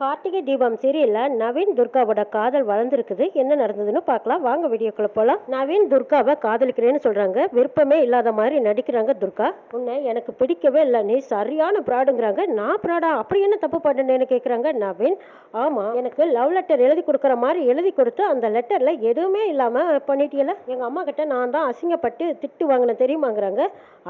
கார்த்திகை தீபம் சீரியல்ல நவீன் துர்காவோட காதல் வளர்ந்துருக்குது. என்ன நடந்ததுன்னு பார்க்கலாம். வாங்க வீடியோக்குள்ள போலாம். நவீன் துர்காவை காதலிக்கிறேன்னு சொல்றாங்க. விருப்பமே இல்லாத மாதிரி நடிக்கிறாங்க துர்கா. உன்னை எனக்கு பிடிக்கவே இல்லை. நீ சரியான ப்ராடுங்கிறாங்க. நான் ப்ராடா? அப்படி என்ன தப்பு பண்ணேன்னு கேட்குறாங்க நவீன். ஆமா எனக்கு லவ் லெட்டர் எழுதி கொடுக்குற மாதிரி எழுதி கொடுத்து அந்த லெட்டர்ல எதுவுமே இல்லாம பண்ணிட்டியல எங்க அம்மா கிட்ட நான் தான் அசிங்கப்பட்டு திட்டு வாங்கினேன் தெரியுமாங்கிறாங்க.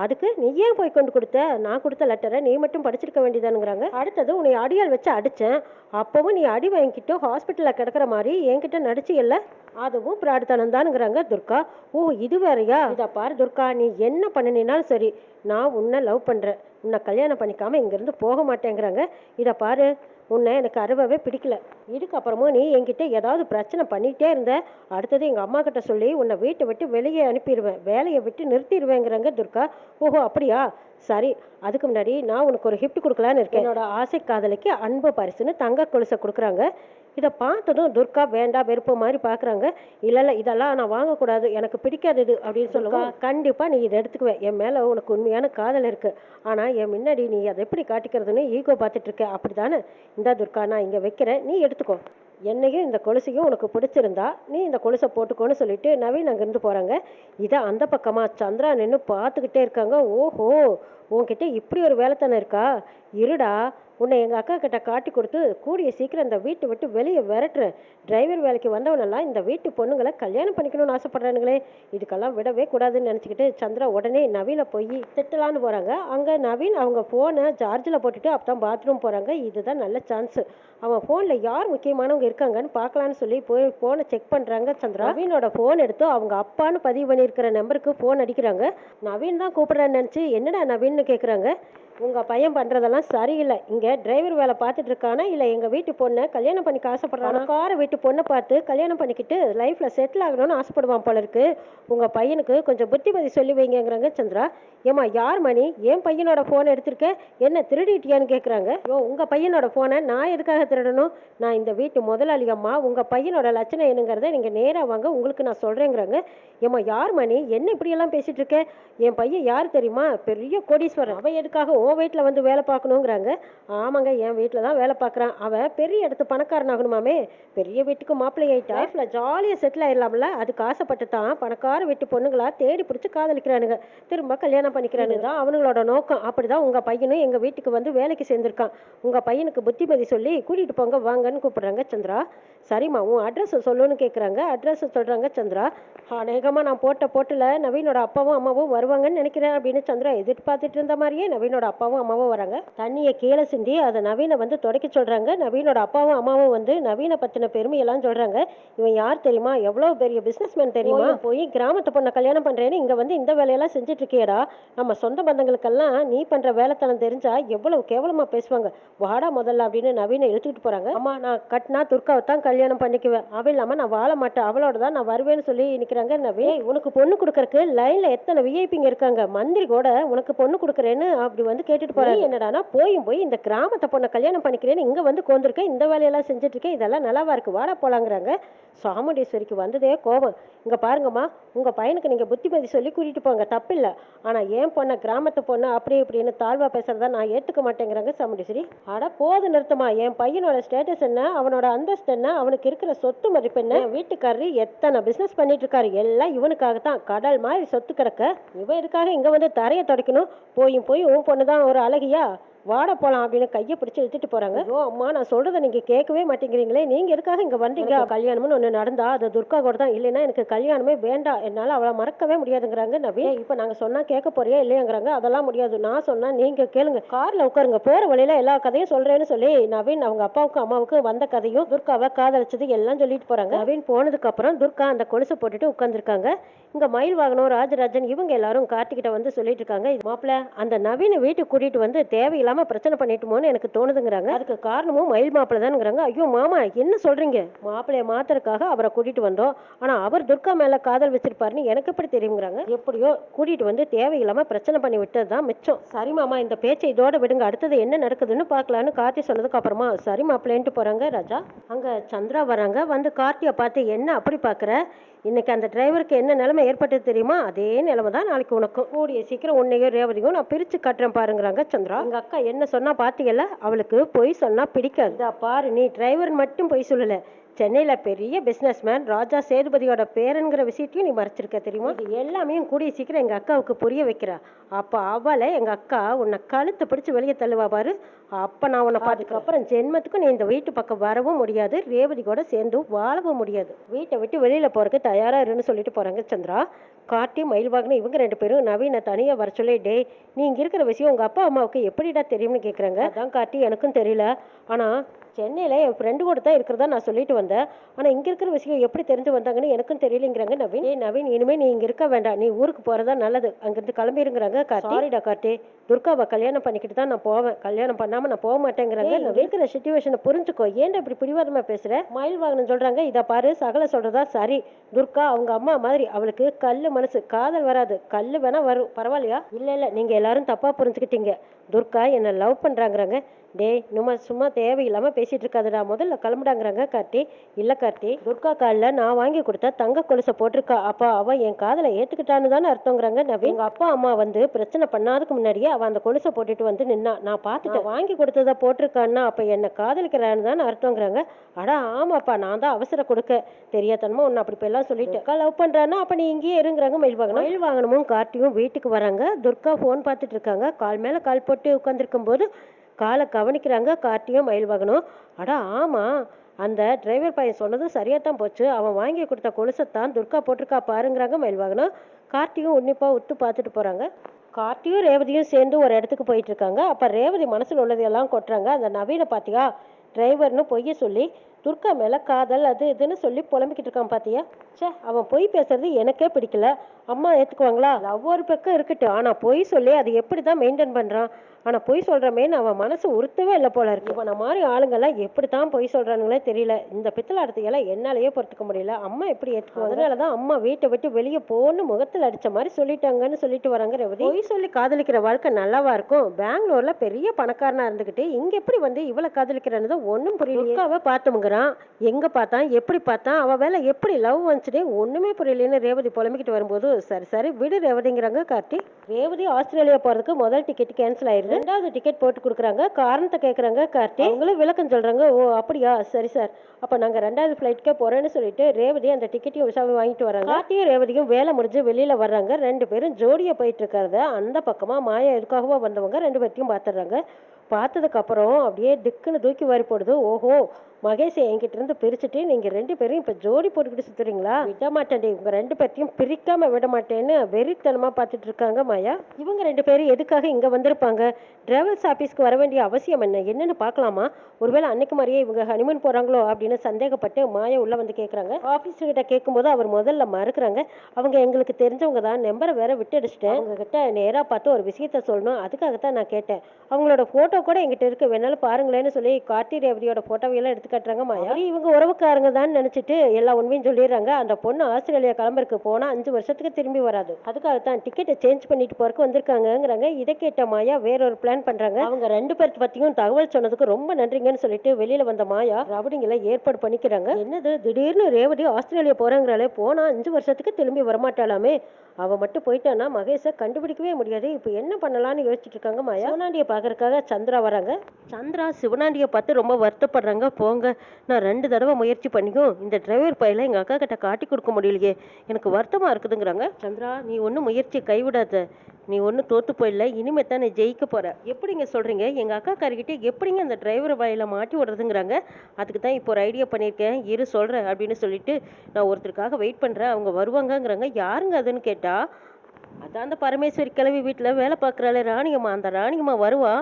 அதுக்கு நீ ஏன் போய் கொண்டு கொடுத்த? நான் கொடுத்த லெட்டரை நீ மட்டும் படிச்சிருக்க வேண்டியதானுங்கிறாங்க. அடுத்தது உன்னை அடியால் வச்சு அடிச்சேன். அப்பவும் நீ அடி வாங்கிக்கிட்டு ஹாஸ்பிட்டலில் கிடக்கிற மாதிரி என்கிட்ட நடிச்சு இல்ல? அதுவும் பிராடுத்தனம் தானுங்கிறாங்க துர்கா. ஓ இது வேறையா? இதை பாரு துர்கா நீ என்ன பண்ணினாலும் சரி நான் உன்னை லவ் பண்றேன். உன்னை கல்யாணம் பண்ணிக்காம இங்கேருந்து போக மாட்டேங்கிறாங்க. இதை பாரு உன்னை எனக்கு அருவாவே பிடிக்கல. இதுக்கப்புறமும் நீ என்கிட்ட ஏதாவது பிரச்சனை பண்ணிகிட்டே இருந்த அடுத்தது எங்கள் அம்மா கிட்ட சொல்லி உன்னை வீட்டை விட்டு வெளியே அனுப்பிடுவேன். வேலையை விட்டு நிறுத்திடுவேங்கிறாங்க துர்கா. ஓஹோ அப்படியா? சரி அதுக்கு முன்னாடி நான் உனக்கு ஒரு gift கொடுக்கலான்னு இருக்கேன். என்னோட ஆசை காதலிக்கு அன்பு பரிசுன்னு தங்க கொலுசை கொடுக்குறாங்க. இதை பார்த்ததும் துர்கா வேண்டாம் வெறுப்பு மாதிரி பார்க்குறாங்க. இல்லை இல்லை இதெல்லாம் நான் வாங்கக்கூடாது. எனக்கு பிடிக்காது இது அப்படின்னு சொல்லுவா கண்டிப்பாக நீ இதை எடுத்துக்குவே. என் மேலே உனக்கு உண்மையான காதல் இருக்குது ஆனால் என் முன்னாடி நீ அதை எப்படி காட்டிக்கிறதுன்னு ஈகோ பார்த்துட்டு இருக்க அப்படி தானே இந்த துர்கா நான் இங்கே வைக்கிறேன். நீ எடுத்துக்கோ. என்னையும் இந்த கொலுசையும் உனக்கு பிடிச்சிருந்தா நீ இந்த கொலுசை போட்டுக்கோன்னு சொல்லிட்டு நவீன் அங்கேருந்து போகிறாங்க இதை அந்த பக்கமாக சந்திரா நின்று பார்த்துக்கிட்டே இருக்காங்க. ஓஹோ உன்கிட்ட இப்படி ஒரு வேலைத்தனம் இருக்கா? இருடா. உன்னை எங்கள் அக்கா கிட்ட காட்டி கொடுத்து கூடிய சீக்கிரம் இந்த வீட்டை விட்டு வெளியே விரட்டுறேன் டிரைவர் வேலைக்கு வந்தவனெல்லாம் இந்த வீட்டு பொண்ணுங்களை கல்யாணம் பண்ணிக்கணும்னு ஆசைப்படுறானுங்களே. இதுக்கெல்லாம் விடவே கூடாதுன்னு நினச்சிக்கிட்டு சந்திரா உடனே நவீனை போய் திட்டலான்னு போகிறாங்க அங்கே நவீன் அவங்க ஃபோனை சார்ஜில் போட்டுட்டு அப்போ தான் பாத்ரூம் போகிறாங்க இதுதான் நல்ல சான்ஸு அவன் ஃபோனில் யார் முக்கியமானவங்க இருக்காங்கன்னு பார்க்கலான்னு சொல்லி போய் ஃபோனை செக் பண்ணுறாங்க சந்திரா. நவீனோட ஃபோன் எடுத்து அவங்க அப்பான்னு பதிவு பண்ணியிருக்கிற நம்பருக்கு ஃபோன் அடிக்கிறாங்க. நவீன் தான் கூப்பிட்றேன்னு நினச்சி என்னடா நவீன்னு கேட்குறாங்க உங்கள் பையன் பண்ணுறதெல்லாம் சரியில்லை. இங்கே டிரைவர் வேலை பார்த்துட்டு இருக்கானா? இல்லை எங்கள் வீட்டு பொண்ணை கல்யாணம் பண்ணிக்க ஆசைப்படுறானா கார வீட்டு பொண்ணை பார்த்து கல்யாணம் பண்ணிக்கிட்டு லைஃப்பில் செட்டில் ஆகணும்னு ஆசைப்படுவான் போல இருக்கு. உங்கள் பையனுக்கு கொஞ்சம் புத்திமதி சொல்லி வைங்கங்கிறாங்க சந்திரா. ஏமா யார் மணி? என் பையனோட ஃபோனை எடுத்திருக்க? என்ன திருடிட்டியான்னு கேட்குறாங்க யோ உங்கள் பையனோட ஃபோனை நான் எதுக்காக திருடணும்? நான் இந்த வீட்டு முதலாளி அம்மா உங்கள் பையனோட லட்சணம் என்னங்கிறத நீங்கள் நேராக வாங்க உங்களுக்கு நான் சொல்கிறேங்கிறாங்க ஏம்மா யார் மணி? என்ன இப்படியெல்லாம் பேசிகிட்டு இருக்க? என் பையன் யார் தெரியுமா? பெரிய கோடீஸ்வரன். அவன் எதுக்காக உன் வீட்டில் வந்து வேலை பார்க்கணுங்கிறாங்க. ஆமாங்க என் வீட்டில் தான் வேலை பார்க்குறான் அவன் பெரிய இடத்து பணக்காரன் ஆகணுமாமே பெரிய வீட்டுக்கு மாப்பிள்ளை ஆயிட்டா லைஃப்பில் ஜாலியாக செட்டில் ஆயிடலாம்ல? அதுக்கு ஆசைப்பட்டு தான் பணக்கார வீட்டு பொண்ணுங்களா தேடி பிடிச்சி காதலிக்கிறானுங்க. திரும்ப கல்யாணம் பண்ணிக்கிறானுங்க தான் அவனுங்களோட நோக்கம். அப்படிதான் உங்கள் பையனும் எங்கள் வீட்டுக்கு வந்து வேலைக்கு சேர்ந்துருக்கான். உங்கள் பையனுக்கு புத்திமதி சொல்லி கூட்டிகிட்டு போங்க வாங்கன்னு கூப்பிடுறாங்க சந்திரா. சரிம்மா உன் அட்ரஸ் சொல்லுன்னு கேட்குறாங்க அட்ரஸ் சொல்கிறாங்க சந்திரா. அநேகமாக நான் போட்ட போட்டில் நவீனோட அப்பாவும் அம்மாவும் வருவாங்கன்னு நினைக்கிறேன் அப்படின்னு சந்திரா எதிர்பார்த்துட்டு இருந்த மாதிரியே நவீனோட அப்பாவும் அம்மாவும் வராங்க. தண்ணியை கீழே சிந்தி அதை நவீனை வந்து துடைக்க சொல்கிறாங்க நவீனோட அப்பாவும் அம்மாவும் வந்து நவீனை பற்றின பெருமையெல்லாம் சொல்கிறாங்க இவன் யார் தெரியுமா? எவ்வளோ பெரிய பிஸ்னஸ்மேன் தெரியுமா? போய் கிராமத்து பொண்ணை கல்யாணம் பண்ணுறேன்னு இங்கே வந்து இந்த வேலையெல்லாம் செஞ்சுட்டு இருக்கியடா நம்ம சொந்த பந்தங்களுக்கெல்லாம் நீ பண்ணுற வேலைத்தனம் தெரிஞ்சா எவ்வளவு கேவலமாக பேசுவாங்க. வாடா முதல்ல அப்படின்னு நவீனை இழுத்துக்கிட்டு போகிறாங்க அம்மா நான் கட்டினா துர்காவை தான் கல்யாணம் பண்ணிக்குவேன். அவள் இல்லாமல் நான் வாழ மாட்டேன். அவளோட தான் நான் வருவேன்னு சொல்லி நிற்கிறாங்க நவீன். "ஏய், உனக்கு பொண்ணு கொடுக்கறக்கு லைனில் எத்தனை விஐபிங்க இருக்காங்க? மந்திரி கூட உனக்கு பொண்ணு கொடுக்குறேன்னு அப்படி வந்து கேட்டுட்டு போறாரு. என்னடானா போயும் போய் இந்த கிராமத்தை பொண்ணை கல்யாணம் பண்ணிக்கிறேன்னு இங்கே வந்து கோந்திருக்கேன். இந்த வேலையெல்லாம் செஞ்சுட்ருக்கேன் இதெல்லாம் நல்லாவா இருக்குது வாடா போகலாங்கிறாங்க சாமுண்டீஸ்வரிக்கு வந்ததே கோபம். இங்கே பாருங்கம்மா உங்கள் பையனுக்கு நீங்கள் புத்திமதி சொல்லி கூட்டிகிட்டு போங்க. தப்பில்லை. ஆனால் ஏன் பொண்ணை கிராமத்து பொண்ணு அப்படி இப்படின்னு தாழ்வாக பேசுறதா நான் ஏற்றுக்க மாட்டேங்கிறாங்க சாமுண்டீஸ்வரி. ஆடா போது நிறுத்தமா. என் பையனோட ஸ்டேட்டஸ் என்ன? அவனோட அந்தஸ்து என்ன? அவனுக்கு இருக்கிற சொத்து மதிப்பு என்ன? வீட்டுக்காரரு எத்தனை பிஸ்னஸ் பண்ணிட்டு இருக்காரு எல்லாம் இவனுக்காகத்தான். கடல் மாதிரி சொத்து கிடக்க. இவன் இதுக்காக இங்கே வந்து தரையை துடைக்கணும்? போயும் போய் உன் பொண்ணு தான் ஒரு அழகியா? வாட போலாம் அப்படின்னு கையை பிடிச்சு இழுத்துட்டு போறாங்க. ஐயோ. அம்மா நான் சொல்றதை நீங்க கேட்கவே மாட்டேங்கிறீங்களே நீங்க எதுக்காக இங்க வந்தீங்க? கல்யாணம்னு ஒண்ணு நடந்தா அது துர்கா கூட தான் இல்லைன்னா எனக்கு கல்யாணமே வேண்டாம். என்னால அவளை மறக்கவே முடியாதுங்கிறாங்க நவீன். இப்ப நாங்க சொன்னா கேட்க போறியா இல்லையாங்கிறாங்க. அதெல்லாம் முடியாது. நான் சொன்னா நீங்க கேளுங்க. கார்ல உட்காருங்க போற வழியில எல்லா கதையும் சொல்றேன்னு சொல்லி நவீன் அவங்க அப்பாவுக்கும் அம்மாவுக்கும் வந்த கதையும் துர்காவை காதலிச்சது எல்லாம் சொல்லிட்டு போறாங்க. நவீன் போனதுக்கு அப்புறம் துர்கா அந்த கொலுசை போட்டுட்டு உட்காந்துருக்காங்க இங்க மயில் வாகனம் ராஜராஜன் இவங்க எல்லாரும் கார்த்திகிட்ட வந்து சொல்லிட்டு இருக்காங்க. இது மாப்பிள அந்த நவீன வீட்டுக்கு கூட்டிட்டு வந்து இல்லாமல் பிரச்சனை பண்ணிட்டுமோன்னு எனக்கு தோணுதுங்கிறாங்க. அதுக்கு காரணமும் மயில் மாப்பிள்ளை தானுங்கிறாங்க ஐயோ மாமா என்ன சொல்கிறீங்க மாப்பிள்ளையை மாத்துறதுக்காக அவரை கூட்டிகிட்டு வந்தோம். ஆனால் அவர் துர்கா மேலே காதல் வச்சிருப்பாருன்னு எனக்கு எப்படி தெரியுங்கிறாங்க எப்படியோ கூட்டிகிட்டு வந்து தேவையில்லாமல் பிரச்சனை பண்ணி விட்டது தான் மிச்சம். சரி மாமா இந்த பேச்சை இதோட விடுங்க. அடுத்தது என்ன நடக்குதுன்னு பார்க்கலான்னு கார்த்தி சொன்னதுக்கு அப்புறமா சரி மாப்பிள்ளைன்ட்டு போகிறாங்க ராஜா. அங்கே சந்திரா வராங்க. வந்து கார்த்தியை பார்த்து என்ன அப்படி பார்க்குற? இன்னைக்கு அந்த டிரைவருக்கு என்ன நிலைமை ஏற்பட்டது தெரியுமா? அதே நிலைமை தான் நாளைக்கு உனக்கும். கூடிய சீக்கிரம் உன்னையும் ரேவதியும் நான் பிரித்து கட்டுறேன் பாருங்கிறாங்க சந்திரா. எங்க அக்கா என்ன சொன்னா பார்த்தீங்களா அவளுக்கு பொய் சொன்னா பிடிக்காது. பாரு நீ டிரைவர் மட்டும் பொய் சொல்லல. சென்னையில் பெரிய பிஸ்னஸ்மேன் ராஜா சேதுபதியோட பேருங்கிற விஷயத்தையும் நீ மறைச்சிருக்க தெரியுமா? இது எல்லாமே கூடிய சீக்கிரம் எங்கள் அக்காவுக்கு புரிய வைக்கிறா. அப்போ அவளை எங்கள் அக்கா உன்னை கழுத்தை பிடிச்சி வெளியே தள்ளுவா பாரு. அப்போ நான் உன்னை பார்த்துக்க அப்புறம் ஜென்மத்துக்கும் நீ இந்த வீட்டு பக்கம் வரவும் முடியாது. ரேவதி கூட சேர்ந்து வாழவும் முடியாது. வீட்டை விட்டு வெளியில் போகிறதுக்கு தயாராக இருன்னு சொல்லிட்டு போகிறாங்க சந்திரா. காட்டி மயில்வாகனு இவங்க ரெண்டு பேரும் நவீன தனியாக வர சொல்லி டே நீ இங்கே இருக்கிற விஷயம் உங்கள் அப்பா அம்மாவுக்கு எப்படிடா தெரியும்னு கேட்குறாங்க அதான் காட்டி எனக்கும் தெரியல. ஆனால் சென்னையில என் ஃப்ரெண்டு கூட தான் இருக்கிறதா நான் சொல்லிட்டு வந்தேன். ஆனா இங்க இருக்கிற விஷயம் எப்படி தெரிஞ்சு வந்தாங்கன்னு எனக்கும் தெரியலங்கிறாங்க நவீன். ஏய் நவீன் இனிமே நீ இங்க இருக்க வேண்டாம். நீ ஊருக்கு போறதா நல்லது. அங்கிருந்து கிளம்பிருங்கிறாங்க சாரிடா கார்த்தி. துர்காவை கல்யாணம் பண்ணிக்கிட்டு தான் நான் போவேன். கல்யாணம் பண்ணாம நான் போக மாட்டேங்கிறாங்க நான் இருக்கிற சுச்சுவேஷனை புரிஞ்சுக்கோ. ஏன்டா இப்படி பிடிவாதமா பேசுற? மயில் வாகனம் சொல்றாங்க. இதை பாரு. சகல சொல்றதா சரி. துர்கா அவங்க அம்மா மாதிரி அவளுக்கு கல்லு மனசு. காதல் வராது. கல்லு வேணா வரும். பரவாயில்லையா? இல்ல இல்ல. நீங்க எல்லாரும் தப்பா புரிஞ்சுக்கிட்டீங்க. துர்கா என்ன லவ் பண்றாங்கறாங்க. டேய் நம்ம சும்மா தேவையில்லாம பேசிட்டு இருக்காதுடா. முதல்ல கிளம்புடாங்கிறாங்க கார்த்தி. இல்ல கார்த்தி துர்கா காலில் நான் வாங்கி கொடுத்த தங்க கொலுசை போட்டிருக்கா. அப்பா அவ என் காதலை ஏத்துக்கிட்டான்னு தானே அர்த்தங்கிறாங்க நவீன். எங்க அப்பா அம்மா வந்து பிரச்சனை பண்ணாதுக்கு முன்னாடியே அவ அந்த கொலுசை போட்டுட்டு வந்து நின்னா. நான் பார்த்துட்டு வாங்கி கொடுத்ததை போட்டிருக்கான்னா அப்ப என்ன காதலிக்கிறான்னு தானே அர்த்தங்கிறாங்க. அடா ஆமாப்பா நான் தான் அவசரம் கொடுக்க. தெரியாதனமா உன்னை அப்படி எல்லாம் சொல்லிட்டு. அக்கா லவ் பண்றான்னா அப்ப நீ இங்கேயே இருங்கிறாங்க மயில் வாங்கணும் மயில் வாங்கணுமும் கார்த்தியும் வீட்டுக்கு வராங்க. துர்கா ஃபோன் பார்த்துட்டு இருக்காங்க. கால் மேல கால் போட்டு உட்காந்துருக்கும் போது காலை கவனிக்கிறாங்க கார்த்தியும் மயில் வாகனம் அடா ஆமாம் அந்த டிரைவர் பையன் சொன்னது சரியாக தான் போச்சு. அவன் வாங்கி கொடுத்த கொலுசத்தான் துர்கா போட்டிருக்கா பாருங்கிறாங்க மயில் வாகனம் கார்த்தியும் உன்னிப்பாக உத்து பார்த்துட்டு போகிறாங்க கார்த்தியும் ரேவதியும் சேர்ந்து ஒரு இடத்துக்கு போயிட்டு இருக்காங்க. அப்போ ரேவதி மனசில் உள்ளதையெல்லாம் கொட்டுறாங்க. அந்த நவீன பார்த்தியா டிரைவர்னு பொய்ய சொல்லி துர்கா மேலே காதல் அது இதுன்னு சொல்லி புலம்பிக்கிட்டு இருக்கான் பாத்தியா? சே அவன் பொய் பேசுறது எனக்கே பிடிக்கல. அம்மா ஏற்றுக்குவாங்களா லவ் ஒரு பக்கம் இருக்கட்டும். ஆனால் பொய் சொல்லி அது எப்படி தான் மெயின்டைன் பண்ணுறான் ஆனால் பொய் சொல்கிறமேன்னு அவன் மனசு உறுத்தவே இல்லை போல இருக்கு. இவனை மாதிரி ஆளுங்கெல்லாம் எப்படித்தான் பொய் சொல்கிறானுங்களே தெரியல. இந்த பித்தலாட்டத்தையெல்லாம் என்னாலேயே பொறுத்துக்க முடியல. அம்மா எப்படி ஏற்றுக்குவதனால தான் அம்மா வீட்டை விட்டு வெளியே போன்னு முகத்தில் அடித்த மாதிரி சொல்லிட்டாங்கன்னு சொல்லிட்டு வராங்க ரேவதி. பொய் சொல்லி காதலிக்கிற வாழ்க்கை நல்லாவா இருக்கும்? பெங்களூரில் பெரிய பணக்காரனாக இருந்துக்கிட்டு இங்கே எப்படி வந்து இவளை காதலிக்கிறான்னு தான் ஒன்றும் புரியல பார்த்துமுங்க பார்த்தோம்ங்கிறான் எங்கே பார்த்தான் எப்படி பார்த்தான் அவள் வேலை எப்படி லவ் வந்துச்சுனே ஒன்றுமே புரியலன்னு ரேவதி புலம்பிக்கிட்டு வரும்போது சரி சரி விடு ரேவதிங்கிறாங்க கார்த்தி. ரேவதி ஆஸ்திரேலியா போகிறதுக்கு முதல் டிக்கெட் கேன்சல் ஆயிடுது ரெண்டாவது டிக்கெட் போட்டு கொடுக்குறாங்க. காரணத்தை கேட்குறாங்க கார்த்தி. அவங்களும் விளக்கம் சொல்கிறாங்க ஓ அப்படியா? சரி சார் அப்போ நாங்கள் ரெண்டாவது ஃப்ளைட்டுக்கே போகிறேன்னு சொல்லிட்டு ரேவதி அந்த டிக்கெட்டையும் உஷாவை வாங்கிட்டு வராங்க. கார்த்தியும் ரேவதியும் வேலை முடிஞ்சு வெளியில் வர்றாங்க. ரெண்டு பேரும் ஜோடியாக போயிட்டு இருக்கிறத அந்த பக்கமாக மாயா எதுக்காகவோ வந்தவங்க ரெண்டு பேர்த்தையும் பார்த்துடுறாங்க. பார்த்ததுக்கப்புறம் அப்படியே திக்குன்னு தூக்கி வாரி போடுது. ஓஹோ மகேஷை என்கிட்ட இருந்து பிரிச்சுட்டு நீங்க ரெண்டு பேரும் இப்ப ஜோடி போட்டுக்கிட்டு சுத்துறீங்களா? விட மாட்டேன் உங்க ரெண்டு பேர்த்தையும் பிரிக்காம விட மாட்டேன்னு வெறித்தனமா பார்த்துட்டு இருக்காங்க மாயா. இவங்க ரெண்டு பேரும் எதுக்காக இங்க வந்திருப்பாங்க? டிராவல்ஸ் ஆபீஸ்க்கு வர வேண்டிய அவசியம் என்ன? என்னன்னு பார்க்கலாமா? ஒருவேளை அன்னைக்கு மாதிரியே இவங்க ஹனிமூன் போறாங்களோ அப்படின்னு சந்தேகப்பட்டு மாயா உள்ள வந்து கேக்குறாங்க. ஆபீஸ் கிட்ட கேட்கும்போது அவர் முதல்ல மறுக்கிறாங்க. அவங்க எங்களுக்கு தெரிஞ்சவங்க தான். நம்பரை வேற விட்டு அடிச்சிட்டேன். அவங்க கிட்ட நேரா பார்த்து ஒரு விஷயத்த சொல்லணும். அதுக்காகத்தான் நான் கேட்டேன். அவங்களோட போட்டோ கூட எங்கிட்ட இருக்கு. வேணாலும் பாருங்களேன்னு சொல்லி கார்த்தி ரேவதியோட போட்டோவையெல்லாம் எடுத்து காட்டுறாங்க. மாயா இவங்க உறவுக்காரங்க தான் நினைச்சிட்டு எல்லா உண்மையும் சொல்லிடுறாங்க. அந்த பொண்ணு ஆஸ்திரேலியா கிளம்புறதுக்கு போனா அஞ்சு வருஷத்துக்கு திரும்பி வராது. அதுக்காகத்தான் டிக்கெட்டை சேஞ்ச் பண்ணிட்டு போறதுக்கு வந்திருக்காங்கங்கிறாங்க. இதை கேட்ட மாயா வேற ஒரு பிளான் பண்றாங்க. அவங்க ரெண்டு பேர்த்து பத்தியும் தகவல் சொன்னதுக்கு ரொம்ப நன்றிங்கன்னு சொல்லிட்டு வெளியில வந்த மாயா ரவுடிங்களை ஏற்பாடு பண்ணிக்கிறாங்க. என்னது? திடீர்னு ரேவதி ஆஸ்திரேலியா போறாங்கிறாளே. போனா அஞ்சு வருஷத்துக்கு திரும்பி வரமாட்டாளாமே. அவ மட்டும் போயிட்டான்னா மகேஷை கண்டுபிடிக்கவே முடியாது. இப்போ என்ன பண்ணலாம்னு யோசிச்சுட்டு இருக்காங்க மாயா? சிவனாண்டியை பார்க்கறதுக்காக சந்திரா வராங்க. சந்திரா சிவனாண்டியை பார்த்து ரொம்ப வருத்தப்படுறாங்க. போங்க. நான் ரெண்டு தடவை முயற்சி பண்ணியும் இந்த டிரைவர் பையில எங்கள் அக்கா கிட்ட காட்டி கொடுக்க முடியலையே. எனக்கு வருத்தமாக இருக்குதுங்கிறாங்க. சந்திரா நீ ஒன்றும் முயற்சியை கைவிடாத. நீ ஒன்றும் தோற்று போயிடல இனிமே தான் நீ ஜெயிக்க போற. எப்படிங்க சொல்றீங்க? எங்கள் அக்கா காரிக்கிட்டே எப்படிங்க அந்த டிரைவர் வாயில மாட்டி விடுறதுங்கிறாங்க. அதுக்கு தான் இப்போ ஒரு ஐடியா பண்ணியிருக்கேன். இரு சொல்ற அப்படின்னு சொல்லிட்டு நான் ஒருத்தருக்காக வெயிட் பண்றேன். அவங்க வருவாங்கங்கிறாங்க. யாருங்க அதுன்னு கேட்டா அதான் அந்த பரமேஸ்வரி கிழவி வீட்டில் வேலை பார்க்குறாள் ராணியம்மா. அந்த ராணியம்மா வருவா.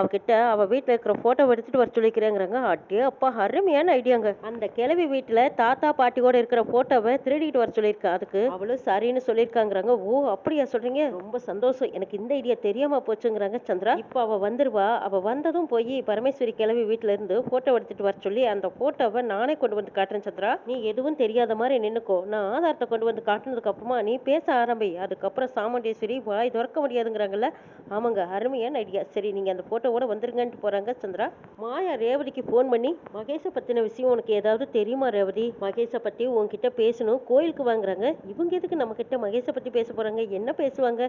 அவகிட்ட அவ வீட்டில் இருக்கிற ஃபோட்டோ எடுத்துட்டு வர சொல்லிக்கிறேங்கிறாங்க. அட்டே அப்பா அருமையான ஐடியாங்க. அந்த கிழவி வீட்டில் தாத்தா பாட்டியோட இருக்கிற ஃபோட்டோவை திருடிட்டு வர சொல்லியிருக்கா. அதுக்கு அவளும் சரின்னு சொல்லியிருக்காங்கிறாங்க. ஓ அப்படியா சொல்றீங்க? ரொம்ப சந்தோஷம். எனக்கு இந்த ஐடியா தெரியாம போச்சுங்கிறாங்க சந்திரா. இப்போ அவ வந்துருவா. அவ வந்ததும் போய் பரமேஸ்வரி கிழவி வீட்டில இருந்து ஃபோட்டோ எடுத்துட்டு வர சொல்லி அந்த ஃபோட்டோவை நானே கொண்டு வந்து காட்டுறேன் சந்திரா. நீ எதுவும் தெரியாத மாதிரி நின்னுக்கோ. நான் ஆதாரத்தை கொண்டு வந்து காட்டுனதுக்கு அப்புறமா நீ பேச ஆரம்பி. அதுக்கப்புறம் சாமுண்டேஸ்வரி வாய் திறக்க முடியாதுங்கிறாங்கல்ல. ஆமாங்க அருமையான ஐடியா. சரி நீங்க அந்த போட்டோ போட்டோவோட வந்துருங்கன்ட்டு போறாங்க சந்திரா. மாயா ரேவதிக்கு ஃபோன் பண்ணி மகேஷை பத்தின விஷயம் உனக்கு ஏதாவது தெரியுமா ரேவதி? மகேஷை பத்தி உன்கிட்ட பேசணும் கோயிலுக்கு வாங்குறாங்க. இவங்க எதுக்கு நம்ம கிட்ட மகேஷை பத்தி பேச போறாங்க? என்ன பேசுவாங்க?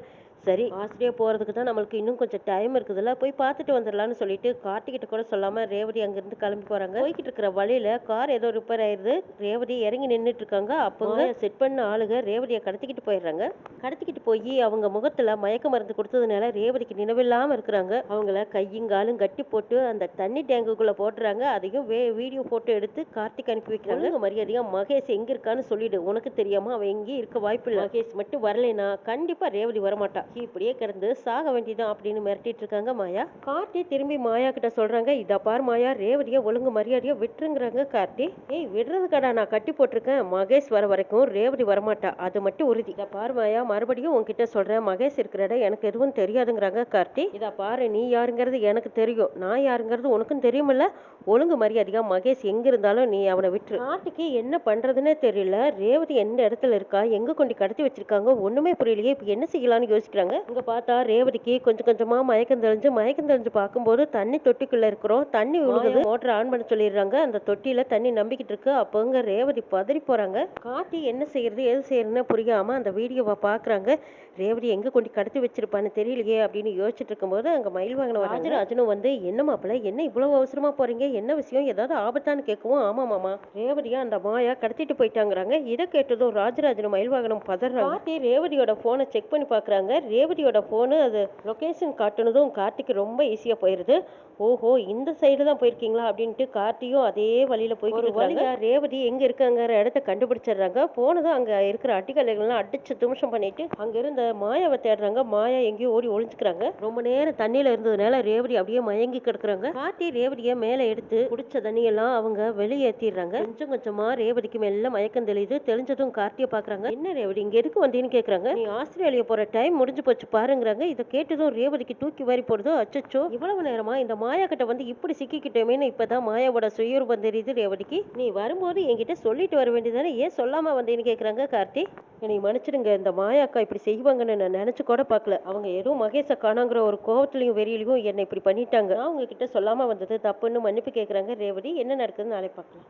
சரி ஆஸ்திரேலியா போறதுக்கு தான் நம்மளுக்கு இன்னும் கொஞ்சம் டைம் இருக்குதுல்ல போய் பார்த்துட்டு வந்துடலாம்னு சொல்லிட்டு கார்த்திகிட்ட கூட சொல்லாம ரேவதி அங்கிருந்து கிளம்பி போறாங்க. போய்கிட்டு இருக்கிற வழியில கார் ஏதோ ரிப்பேர் ஆயிருது. ரேவதி இறங்கி நின்னுட்டு இருக்காங்க. அப்பங்க செட் பண்ண ஆளுங்க ரேவதியை கடத்திக்கிட்டு போயிடுறாங்க. கடத்திக்கிட்டு போய் அவங்க முகத்துல மயக்க மருந்து கொடுத்ததுனால ரேவதிக்கு நினைவில்லாம இருக்கிறாங்க. அவங்கள கையும் காலும் கட்டி போட்டு அந்த தண்ணி டேங்குக்குள்ள போட்டுறாங்க அதையும் வே வீடியோ போட்டோ எடுத்து கார்த்திக் அனுப்பி வைக்கிறாங்க. ஒழுங்கு மரியாதையா மகேஷ் எங்க இருக்கான்னு சொல்லிடு. உனக்கு தெரியாம அவன் எங்கேயும் இருக்க வாய்ப்பு இல்லை. மகேஷ் மட்டும் வரலைனா கண்டிப்பா ரேவதி வரமாட்டா. இப்படியே கிடந்து சாக வேண்டியதான் அப்படின்னு மிரட்டிட்டு இருக்காங்க மாயா. கார்த்தி திரும்பி மாயா கிட்ட சொல்றாங்க. இதா பார் மாயா ரேவதியை ஒழுங்கு மரியாதையா விட்டுருங்கிறாங்க கார்த்தி. ஏய் விடுறதுக்கடா நான் கட்டி போட்டிருக்கேன். மகேஷ் வர வரைக்கும் ரேவதி வரமாட்டா. அது மட்டும் உறுதி. இதை பார் மாயா மறுபடியும் உன்கிட்ட சொல்றேன். மகேஷ் இருக்கிற இடம் எனக்கு எதுவும் தெரியாதுங்கிறாங்க கார்த்தி. இதை பாரு நீ யாருங்கிறது எனக்கு தெரியும். நான் யாருங்கிறது உனக்கும் தெரியுமில்ல? ஒழுங்கு மரியாதையா மகேஷ் எங்க இருந்தாலும் நீ அவனை விட்டுரு. கார்த்திக்கு என்ன பண்றதுன்னே தெரியல. ரேவதி எந்த இடத்துல இருக்கா? எங்க கொண்டு கடத்தி வச்சிருக்காங்க? ஒண்ணுமே புரியலையே. இப்ப என்ன செய்யலாம்னு யோசிக்கிறாங்க? இங்க பார்த்தா ரேவதிக்கு கொஞ்சம் கொஞ்சமா மயக்கம் தெளிஞ்சு மயக்கம் தெளிஞ்சு பார்க்கும்போது தண்ணி தொட்டிக்குள்ள இருக்கிறோம். தண்ணி விழுகுது மோட்டர் ஆன் பண்ண சொல்லிடுறாங்க. அந்த தொட்டியில தண்ணி நம்பிக்கிட்டு இருக்கு. அப்போங்க ரேவதி பதறி போறாங்க. கார்த்தி என்ன செய்யறது? எது செய்யறதுன்னு புரியாம அந்த வீடியோவை பாக்குறாங்க ரேவதி எங்க கொண்டு கடத்தி வச்சிருப்பான்னு தெரியலையே அப்படின்னு யோசிச்சுட்டு இருக்கும்போது அங்க மயில் வாங்கின ராஜராஜனும் வந்து என்ன மாப்பிள்ள என்ன இவ்வளவு அவசரமா போறீங்க? என்ன விஷயம்? ஏதாவது ஆபத்தான்னு கேட்கவும் ஆமா மாமா ரேவதியா அந்த மாயா கடத்திட்டு போயிட்டாங்கிறாங்க. இதை கேட்டதும் ராஜராஜனும் மயில் வாகனம் பதறாங்க. கார்த்தி ரேவதியோட போனை செக் பண்ணி பாக்குறாங்க. ரேவதியோட போனு அது லொகேஷன் காட்டுனதும் கார்த்திக்கு ரொம்ப ஈஸியா போயிருது. ஓஹோ இந்த சைடு தான் போயிருக்கீங்களா? அப்படின்ட்டு கார்த்தியும் அதே வழியில போய்கிட்டு இருக்காங்க. ரேவதி எங்க இருக்காங்கிற இடத்த கண்டுபிடிச்சிடுறாங்க. போனதும் அங்க இருக்கிற அட்டிகளைகள்லாம் அடிச்சு துமிஷம் பண்ணிட்டு அங்க இருந்த மாயாவை தேடுறாங்க. மாயா எங்கேயோ ஓடி ஒளிஞ்சுக்கிறாங்க. ரொம்ப நேரம் தண்ணியில இருந்ததுனால ரேவதி அப்படியே மயங்கி கிடக்குறாங்க. கார்த்தி ரேவதியை மேல எடுத்து குடிச்ச தண்ணியெல்லாம் அவங்க வெளியேற்றிடுறாங்க கொஞ்சம் கொஞ்சமா ரேவதிக்கு மேல மயக்கம் தெளியுது. தெளிஞ்சதும் கார்த்தியை பாக்குறாங்க என்ன ரேவதி இங்க எதுக்கு வந்தீன்னு கேக்குறாங்க. நீ ஆஸ்திரேலியா போற டைம் முடிஞ்சு போச்சு பாருங்கிறாங்க. இதை கேட்டதும் ரேவதிக்கு தூக்கி வாரி போடுதோ. அச்சச்சோ. இவ்வளவு நேரமா இந்த மாயா கிட்ட வந்து இப்படி சிக்கிக்கிட்டோமேன்னு இப்பதான் மாயாவோட சுயரூபம் தெரியுது ரேவதிக்கு. நீ வரும்போது என்கிட்ட சொல்லிட்டு வர வேண்டியதானே ஏன் சொல்லாம வந்தீங்கன்னு கேக்குறாங்க கார்த்தி. என்னை மன்னிச்சிடுங்க. இந்த மாயாக்கா இப்படி செய்வாங்கன்னு நான் நினைச்சு கூட பார்க்கல. அவங்க ஏதோ மகேஷை காணாங்கிற ஒரு கோவத்திலையும் வெறியிலையும் என்னை இப்படி பண்ணிட்டாங்க. அவங்க உங்ககிட்ட சொல்லாம வந்தது தப்புன்னு மன்னிப்பு கேக்குறாங்க ரேவதி. என்ன நடக்குதுன்னு நாளை பார்க்கலாம்.